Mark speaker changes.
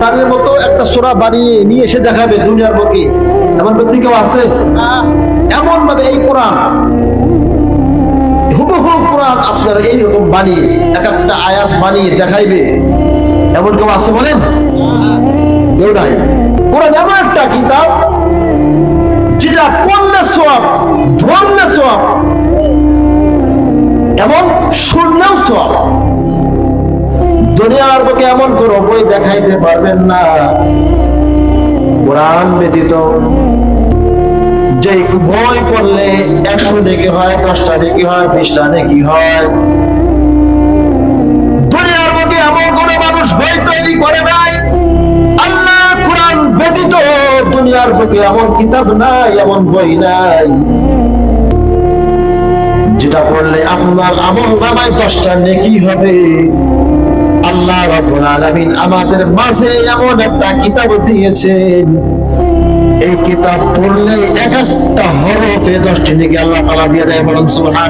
Speaker 1: তাদের মতো একটা সোরা বানিয়ে নিয়ে এসে দেখাবে দুনিয়ার বুকে। এমন ব্যক্তি কেউ আছে? এমন ভাবে এই কোরআন, হুবহু কোরআন আপনারা এইরকম বানিয়ে, এক একটা আয়াত বানিয়ে দেখাইবে। এমন কেউ আছে বলেন? কেউ নাই। কোরআন এমন একটা কিতাব, যেটা পড়লে সব ধরলে সব এবং শুনলেও সব দুনিয়ার বুকে এমন কোন বই দেখাইতে পারবেন না। কোরআন ব্যতীত যে বই পড়লে একশো নেকি হয়, দশটা নেকি হয়, বিশটা নেকি হয়, দুনিয়ার বুকে এমন কোন মানুষ বই তৈরি করে নাই। আল্লাহ কোরআন ব্যতীত দুনিয়ার বুকে এমন কিতাব নাই, এমন বই নাই। যেটা পড়লে আপনার আমল নামায় দশটা নেকি হবে। আল্লাহ রব্বুল আলামিন আমাদের মাঝে এমন একটা কিতাব দিয়েছেন। এই কিতাব পড়লে এক একটা হরফে দশটি নেকি আল্লাহ তাআলা দিয়ে দেয় বলেন সুবহান